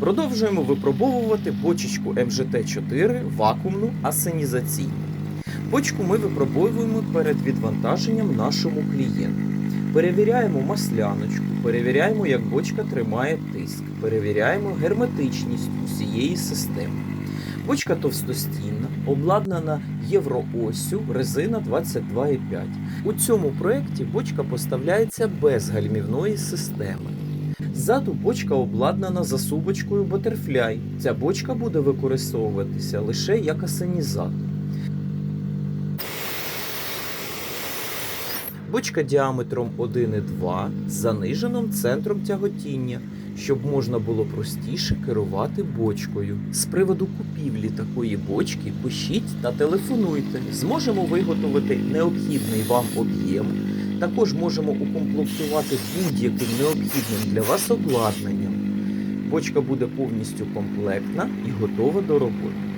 Продовжуємо випробовувати бочечку МЖТ-4 вакуумну асенізаційну. Бочку ми випробовуємо перед відвантаженням нашому клієнту. Перевіряємо масляночку, перевіряємо, як бочка тримає тиск, перевіряємо герметичність усієї системи. Бочка товстостінна, обладнана євроосю, резина 22,5. У цьому проєкті бочка поставляється без гальмівної системи. Ззаду бочка обладнана засувочкою Butterfly. Ця бочка буде використовуватися лише як асенізатор. Бочка діаметром 1,2 з заниженим центром тяготіння, щоб можна було простіше керувати бочкою. З приводу купівлі такої бочки пишіть та телефонуйте. Зможемо виготовити необхідний вам об'єм. Також можемо укомплектувати будь-яким необхідним для вас обладнанням. Бочка буде повністю комплектна і готова до роботи.